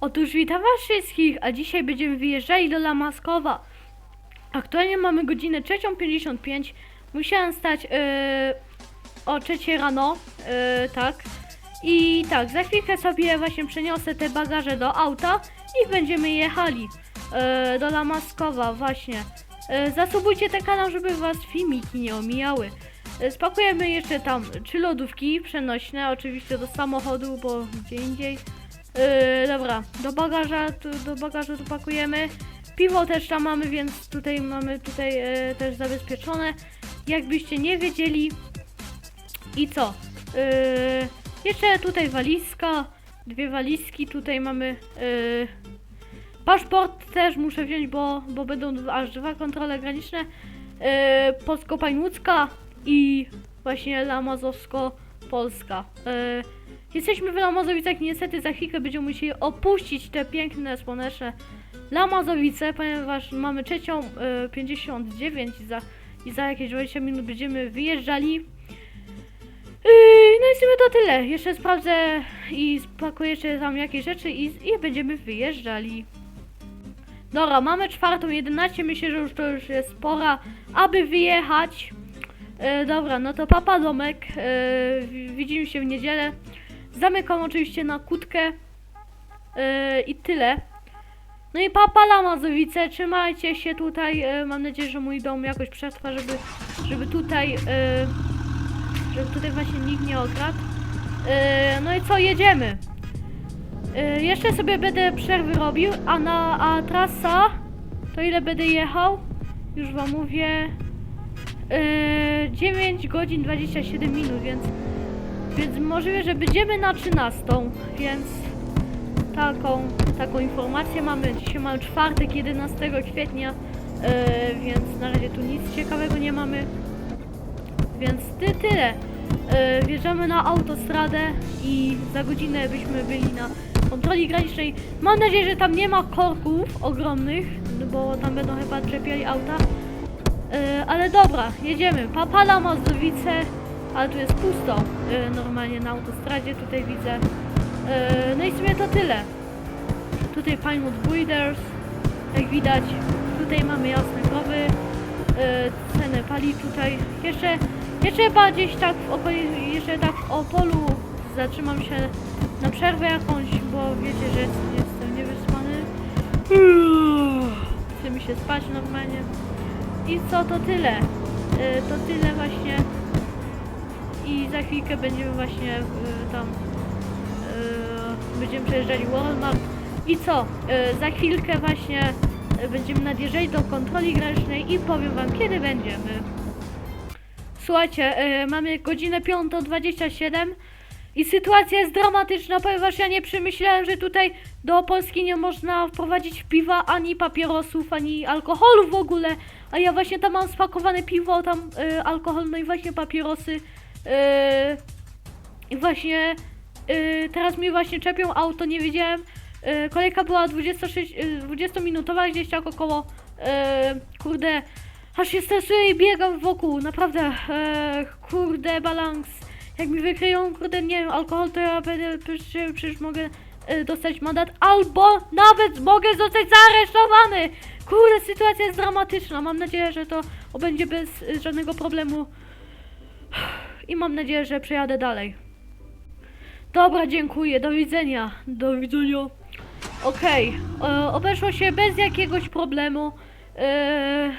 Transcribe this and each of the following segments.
Otóż witam was wszystkich, a dzisiaj będziemy wyjeżdżali do Lamaskowa. Aktualnie mamy godzinę 3.55. Musiałem stać yy, o 3 rano, yy, tak. I tak, za chwilkę sobie właśnie przeniosę te bagaże do auta i będziemy jechali yy, do Lamaskowa właśnie. Yy, zasubujcie ten kanał, żeby was filmiki nie omijały. Yy, Spakujemy jeszcze tam trzy lodówki przenośne, oczywiście do samochodu, bo gdzie indziej. Yy, dobra, do bagaża, tu, do bagażu tu pakujemy. Piwo też tam mamy, więc tutaj mamy tutaj yy, też zabezpieczone. Jakbyście nie wiedzieli. I co? Yy, jeszcze tutaj walizka, dwie walizki, tutaj mamy paszport też muszę wziąć, bo, bo będą aż dwa kontrole graniczne. Yy, Polsko-Pańłucka i właśnie Lamazowsko-Polska. Jesteśmy w Lamazowicach, niestety za chwilkę będziemy musieli opuścić te piękne, słoneczne Lamazowice, ponieważ mamy trzecią y, 59 i za, i za jakieś 20 minut będziemy wyjeżdżali. No i w sumie to tyle. Jeszcze sprawdzę i spakuję jeszcze tam jakieś rzeczy i, i będziemy wyjeżdżali. Dobra, mamy czwartą 11, myślę, że już to już jest pora, aby wyjechać. E, dobra, no to papa domek. E, wi- widzimy się w niedzielę. Zamykam oczywiście na kutkę. E, I tyle. No i papa Lamazowice, trzymajcie się tutaj. E, mam nadzieję, że mój dom jakoś przetrwa, żeby, żeby tutaj, e, żeby tutaj właśnie nikt nie okradł. E, no i co, jedziemy. E, jeszcze sobie będę przerwy robił, a na a trasa, to ile będę jechał? Już wam mówię. Yy, 9 godzin 27 minut, więc, więc możliwe, że będziemy na 13, więc taką, taką informację mamy. Dzisiaj mamy czwartek 11 kwietnia, yy, więc na razie tu nic ciekawego nie mamy. Więc ty tyle. Yy, wjeżdżamy na autostradę i za godzinę byśmy byli na kontroli granicznej. Mam nadzieję, że tam nie ma korków ogromnych, no bo tam będą chyba czepiali auta. E, ale dobra, jedziemy. Papala Mazdowice, ale tu jest pusto e, normalnie na autostradzie, tutaj widzę. E, no i w sumie to tyle. Tutaj Pinewood Breeders, jak widać. Tutaj mamy jasne krowy. E, cenę pali tutaj. Jeszcze, jeszcze chyba gdzieś tak w okolicy, jeszcze tak w Opolu zatrzymam się na przerwę jakąś, bo wiecie, że jestem, niewyspany. Chce mi się spać normalnie. I co, to tyle. Y, to tyle właśnie. I za chwilkę będziemy właśnie y, tam y, będziemy przejeżdżali Walmart. I co? Y, za chwilkę właśnie będziemy nadjeżdżali do kontroli granicznej i powiem wam kiedy będziemy. Słuchajcie, mamy godzinę 5.27 i sytuacja jest dramatyczna, ponieważ ja nie przemyślałem, że tutaj do Polski nie można wprowadzić piwa, ani papierosów, ani alkoholu w ogóle. A ja właśnie tam mam spakowane piwo, tam alkohol, no i właśnie papierosy. Y, I właśnie y, teraz mi właśnie czepią auto, nie wiedziałem. Y, kolejka była 26, y, 20-minutowa, gdzieś tak około. Y, kurde, aż się stresuję i biegam wokół, naprawdę. E, kurde, balans. Jak mi wykryją, kurde, nie wiem, alkohol, to ja będę, przecież, przecież mogę e, dostać mandat, albo nawet mogę zostać zaaresztowany. Kurde, sytuacja jest dramatyczna. Mam nadzieję, że to będzie bez e, żadnego problemu. I mam nadzieję, że przejadę dalej. Dobra, dziękuję. Do widzenia. Do widzenia. Okej, e, obeszło się bez jakiegoś problemu. E,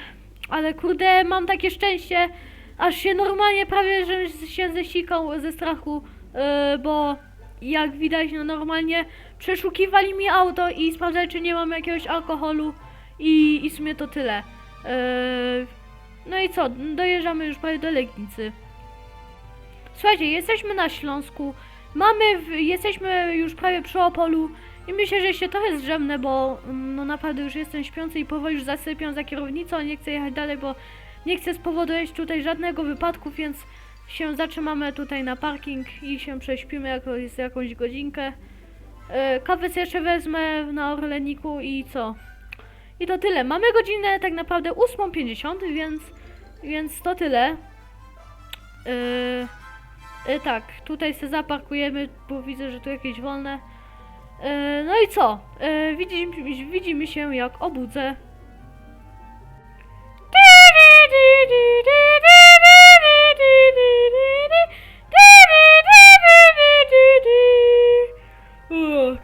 ale kurde, mam takie szczęście, aż się normalnie prawie, że się zesikał ze strachu, e, bo jak widać, no normalnie przeszukiwali mi auto i sprawdzali, czy nie mam jakiegoś alkoholu i, i w sumie to tyle. E, no i co, dojeżdżamy już prawie do Legnicy. Słuchajcie, jesteśmy na Śląsku, mamy, w, jesteśmy już prawie przy Opolu i myślę, że się trochę zdrzemnę, bo mm, no naprawdę już jestem śpiący i powoli już zasypiam za kierownicą, nie chcę jechać dalej, bo nie chcę spowodować tutaj żadnego wypadku, więc się zatrzymamy tutaj na parking i się prześpimy jako jest jakąś godzinkę. E, kawę jeszcze wezmę na Orleniku i co? I to tyle. Mamy godzinę tak naprawdę 8.50, więc, więc to tyle. E, e, tak, tutaj się zaparkujemy, bo widzę, że tu jakieś wolne. E, no i co? E, widzimy, widzimy się jak obudzę.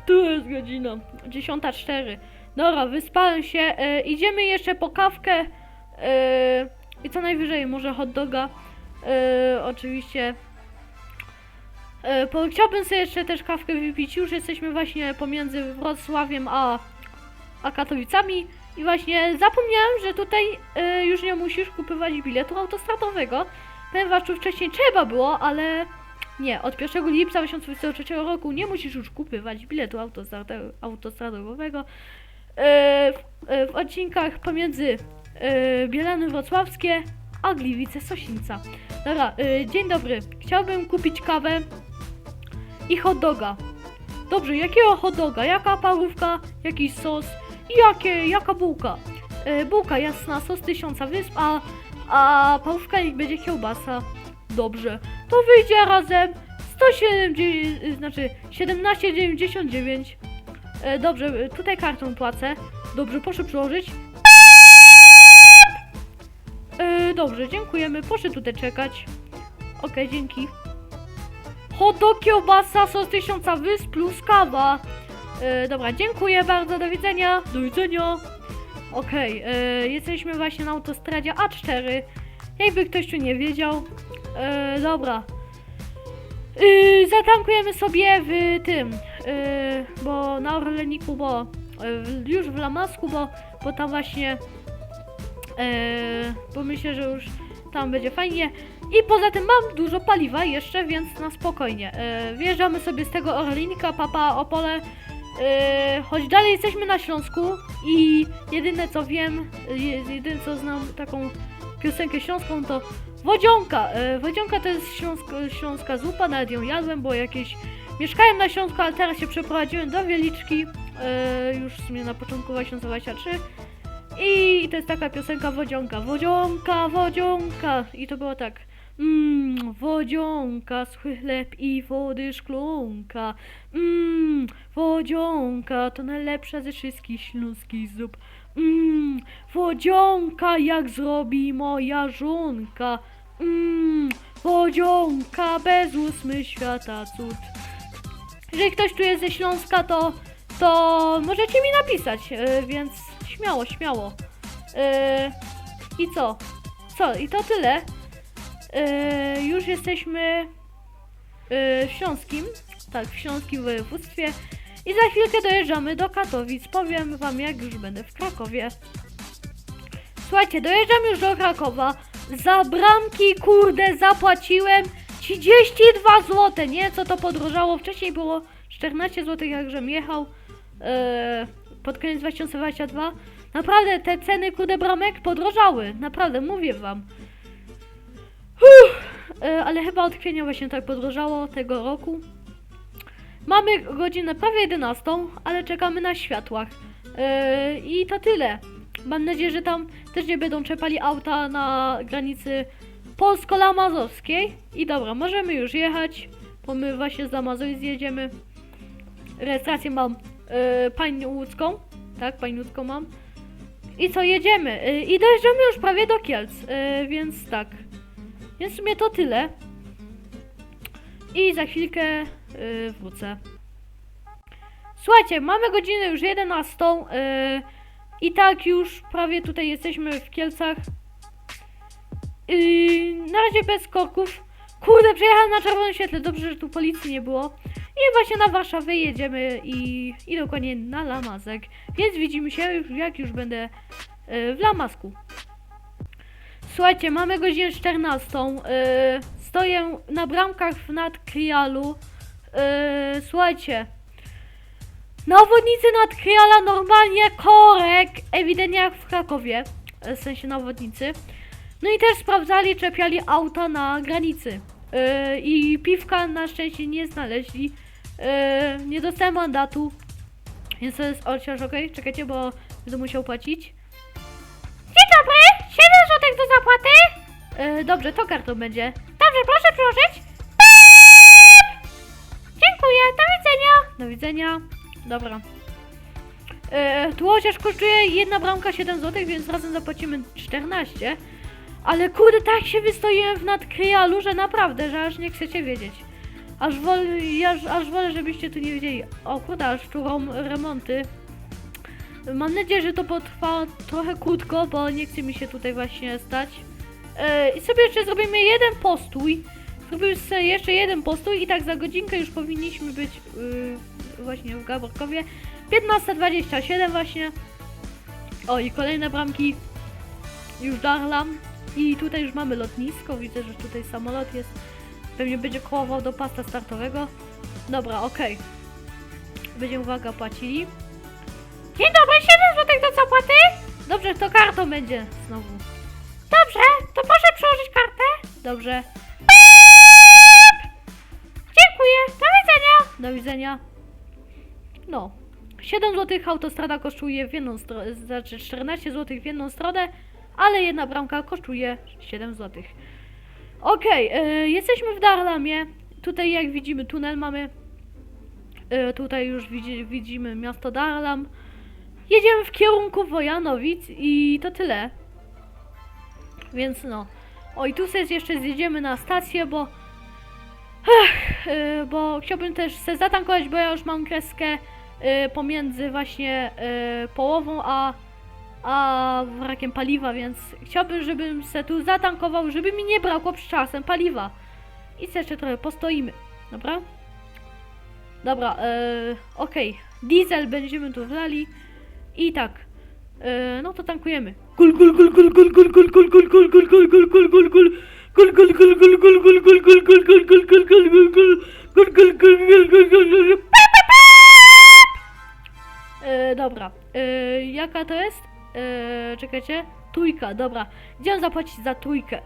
Która jest godzina? 10.04. Dobra, wyspałem się. E, idziemy jeszcze po kawkę. E, I co najwyżej, może hot doga. E, oczywiście. E, chciałbym sobie jeszcze też kawkę wypić. Już jesteśmy właśnie pomiędzy Wrocławiem a, a Katowicami. I właśnie zapomniałem, że tutaj e, już nie musisz kupować biletu autostradowego. Ponieważ tu wcześniej trzeba było, ale nie, od 1 lipca 2023 roku nie musisz już kupywać biletu autostradowego. E, w, e, w odcinkach pomiędzy e, Bielany Wrocławskie a Gliwice Sosińca. Dobra, e, dzień dobry. Chciałbym kupić kawę i hot doga. Dobrze, jakiego hot doga? Jaka parówka? Jakiś sos? Jakie, jaka bułka? E, bułka jasna, sos tysiąca wysp, a, a parówka niech będzie kiełbasa. Dobrze, to wyjdzie razem 170, znaczy 17,99. E, dobrze, e, tutaj kartą płacę. Dobrze, proszę przyłożyć. E, dobrze, dziękujemy. Proszę tutaj czekać. Okej, dzięki. Hot dog, sos tysiąca wysp plus kawa. E, dobra, dziękuję bardzo, do widzenia. Do widzenia. Okej, e, jesteśmy właśnie na autostradzie A4. Jakby ktoś tu nie wiedział. E, dobra. Yy, zatankujemy sobie w tym, bo na Orleniku, bo już w Lamasku, bo, bo tam właśnie, bo myślę, że już tam będzie fajnie. I poza tym mam dużo paliwa jeszcze, więc na spokojnie. Yy, wjeżdżamy sobie z tego Orlenika, Papa, Opole. Yy, choć dalej jesteśmy na Śląsku i jedyne co wiem, yy, jedyne co znam taką piosenkę śląską to Wodzionka. E, Wodzionka to jest śląsk, śląska zupa, nawet ją jadłem, bo jakieś... Mieszkałem na Śląsku, ale teraz się przeprowadziłem do Wieliczki, e, już w sumie na początku 2023. I to jest taka piosenka Wodzionka. Wodzionka, wodzionka. I to było tak. Mmm, wodzionka, suchy chleb i wody szklonka. Mmm, wodzionka to najlepsza ze wszystkich śląskich zup. Mmm, wodzionka jak zrobi moja żonka. Mmm, wodzionka bez ósmy świata cud. Jeżeli ktoś tu jest ze Śląska, to, to możecie mi napisać, e, więc śmiało, śmiało. E, I co? Co? I to tyle. E, już jesteśmy e, w Śląskim, tak, w Śląskim województwie. I za chwilkę dojeżdżamy do Katowic. Powiem wam, jak już będę w Krakowie. Słuchajcie, dojeżdżam już do Krakowa. Za bramki, kurde, zapłaciłem 32 zł. Nie, co to podrożało. Wcześniej było 14 zł, jak żem jechał. e, pod koniec 2022. Naprawdę, te ceny, kurde, bramek podrożały. Naprawdę, mówię wam. Uff, e, ale chyba od kwietnia właśnie tak podrożało tego roku. Mamy godzinę prawie 11, ale czekamy na światłach. Yy, I to tyle. Mam nadzieję, że tam też nie będą czepali auta na granicy polsko-lamazowskiej. I dobra, możemy już jechać, bo my właśnie z Lamazowi zjedziemy. Rejestrację mam yy, Pań Łódzką. Tak, Pań Łódzką mam. I co, jedziemy. Yy, I dojeżdżamy już prawie do Kielc, yy, więc tak. Więc w sumie to tyle. I za chwilkę yy, wrócę. Słuchajcie, mamy godzinę już 11. Yy, I tak już prawie tutaj jesteśmy w Kielcach. Yy, na razie bez korków. Kurde, przejechałem na czerwonym świetle. Dobrze, że tu policji nie było. I właśnie na Warszawę jedziemy i, i dokładnie na Lamazek. Więc widzimy się już, jak już będę yy, w Lamasku. Słuchajcie, mamy godzinę 14. Yy, stoję na bramkach w Nadkrialu. Yy, słuchajcie. Na obwodnicy Nadkriala normalnie korek, ewidentnie jak w Krakowie, e, w sensie na obwodnicy. No i też sprawdzali, czepiali auta na granicy. Yy, I piwka na szczęście nie znaleźli. Yy, nie dostałem mandatu. Więc to jest chociaż okej, czekajcie, bo będę musiał płacić. Dzień dobry, 7 zł do zapłaty. Yy, dobrze, to kartą będzie. Dobrze, proszę przyłożyć. Dziękuję, do widzenia. Do widzenia. Dobra. E, tu chociaż kosztuje jedna bramka 7 zł, więc razem zapłacimy 14. Ale kurde, tak się wystoiłem w nadkryjalu, że naprawdę, że aż nie chcecie wiedzieć. Aż wolę, aż, aż wolę, żebyście tu nie wiedzieli. O kurde, aż tu remonty. Mam nadzieję, że to potrwa trochę krótko, bo nie chce mi się tutaj właśnie stać. E, I sobie jeszcze zrobimy jeden postój. Zrobimy sobie jeszcze jeden postój i tak za godzinkę już powinniśmy być yy, właśnie w Gaborkowie. 15.27 właśnie. O i kolejne bramki. Już darlam. I tutaj już mamy lotnisko. Widzę, że tutaj samolot jest. Pewnie będzie kołował do pasta startowego. Dobra, okej. Będziemy uwaga płacili. Dzień dobry, 7 zł do zapłaty? Dobrze, to kartą będzie znowu. Dobrze, to proszę przełożyć kartę. Dobrze. Dziękuję, do widzenia. Do widzenia. No. 7 zł autostrada kosztuje w jedną stronę, znaczy 14 zł w jedną stronę, ale jedna bramka kosztuje 7 zł. Okej, e, jesteśmy w Darlamie. Tutaj jak widzimy tunel mamy. E, tutaj już widzi, widzimy miasto Darlam. Jedziemy w kierunku Wojanowic i to tyle. Więc no. O i tu sobie jeszcze zjedziemy na stację, bo... Ech, yy, bo chciałbym też se zatankować, bo ja już mam kreskę yy, pomiędzy właśnie yy, połową a, a wrakiem paliwa, więc chciałbym, żebym se tu zatankował, żeby mi nie brakło przy czasem paliwa. I se jeszcze trochę postoimy, dobra? Dobra, yy, okej. Diesel będziemy tu wlali. I tak. yy, no to tankujemy. Gul gul gul gul gul gul gul gul gul gul gul gul gul gul gul gul Gul gul gul gul gul gul gul gul gul gul gul gul gul gul gul Gul gul gul gul gul gul gul Pip, pip, pip! E, Dobra, e, jaka to jest? E, czekajcie, trójka, dobra. Gdzie zapłacić za trójkę?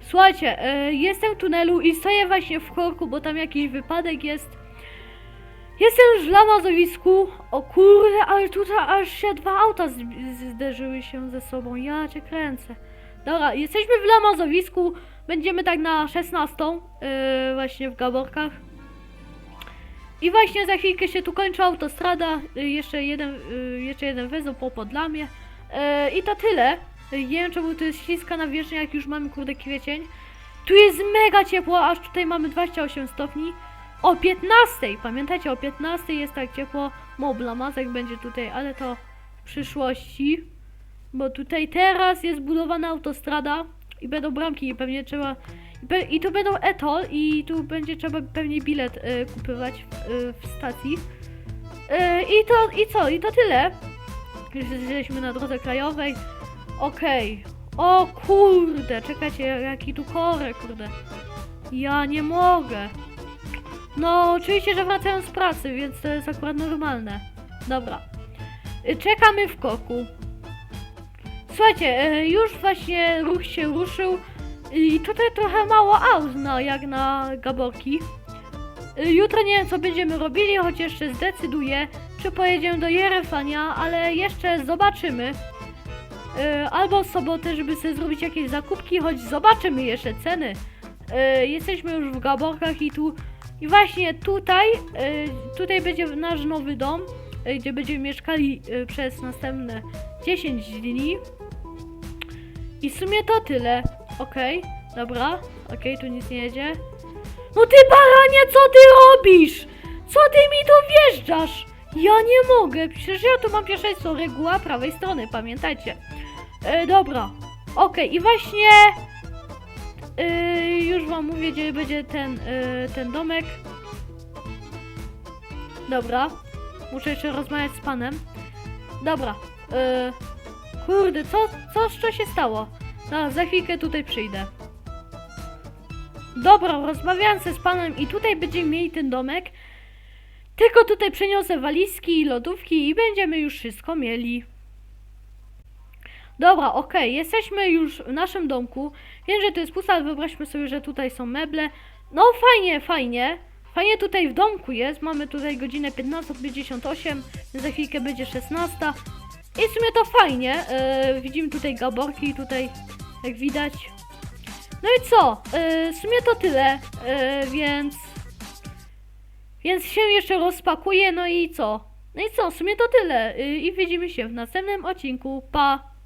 Słuchajcie, e, jestem w tunelu i stoję właśnie w korku, bo tam jakiś wypadek jest. Jestem już w Lamazowisku. O kurde, ale tutaj aż się dwa auta zderzyły się ze sobą. Ja cię kręcę. Dobra, jesteśmy w Lamazowisku. Będziemy tak na 16. Yy, właśnie w Gaborkach. I właśnie za chwilkę się tu kończy autostrada. Yy, jeszcze jeden, yy, jeszcze jeden węzeł po. Yy, I to tyle. Yy, nie wiem czemu to jest śliska nawierzchnia, jak już mamy kurde kwiecień. Tu jest mega ciepło, aż tutaj mamy 28 stopni. O 15! Pamiętajcie, o 15 jest tak ciepło. Mobla mazek będzie tutaj, ale to w przyszłości. Bo tutaj teraz jest budowana autostrada i będą bramki i pewnie trzeba. i tu będą etol i tu będzie trzeba pewnie bilet y, kupywać w, y, w stacji. Y, I to i co? I to tyle. Już jesteśmy na drodze krajowej. Okej. O kurde, czekajcie, jaki tu korek, kurde. Ja nie mogę. No, oczywiście, że wracają z pracy, więc to jest akurat normalne. Dobra. Y, Czekamy w koku. Słuchajcie, e, już właśnie ruch się ruszył i tutaj trochę mało aut, no, jak na Gaborki. E, Jutro nie wiem, co będziemy robili, choć jeszcze zdecyduję, czy pojedziemy do Jerefania, ale jeszcze zobaczymy. Albo sobotę, żeby sobie zrobić jakieś zakupki, choć zobaczymy jeszcze ceny. Jesteśmy już w Gaborkach i tu, i właśnie tutaj, e, tutaj będzie nasz nowy dom, e, gdzie będziemy mieszkali e, przez następne 10 dni. I w sumie to tyle. Okej, dobra. Okej, tu nic nie jedzie. No ty baranie, co ty robisz? Co ty mi tu wjeżdżasz? Ja nie mogę, przecież ja tu mam pierwszeństwo, reguła prawej strony, pamiętajcie. E, dobra, okej, i właśnie e, już wam mówię, gdzie będzie ten, e, ten domek. Dobra, muszę jeszcze rozmawiać z panem. Dobra, e, Kurde, co, co, co się stało? No, za chwilkę tutaj przyjdę. Dobra, rozmawiałem ze z panem i tutaj będziemy mieli ten domek. Tylko tutaj przeniosę walizki i lodówki i będziemy już wszystko mieli. Dobra, okej, jesteśmy już w naszym domku. Wiem, że to jest pusta, ale wyobraźmy sobie, że tutaj są meble. No fajnie, fajnie. Fajnie tutaj w domku jest. Mamy tutaj godzinę 15.58, więc za chwilkę będzie 16. I w sumie to fajnie. e, widzimy tutaj gaborki, tutaj jak widać. No i co? E, w sumie to tyle, e, więc. Więc się jeszcze rozpakuję, no i co? No i co, w sumie to tyle. Y, I widzimy się w następnym odcinku. Pa!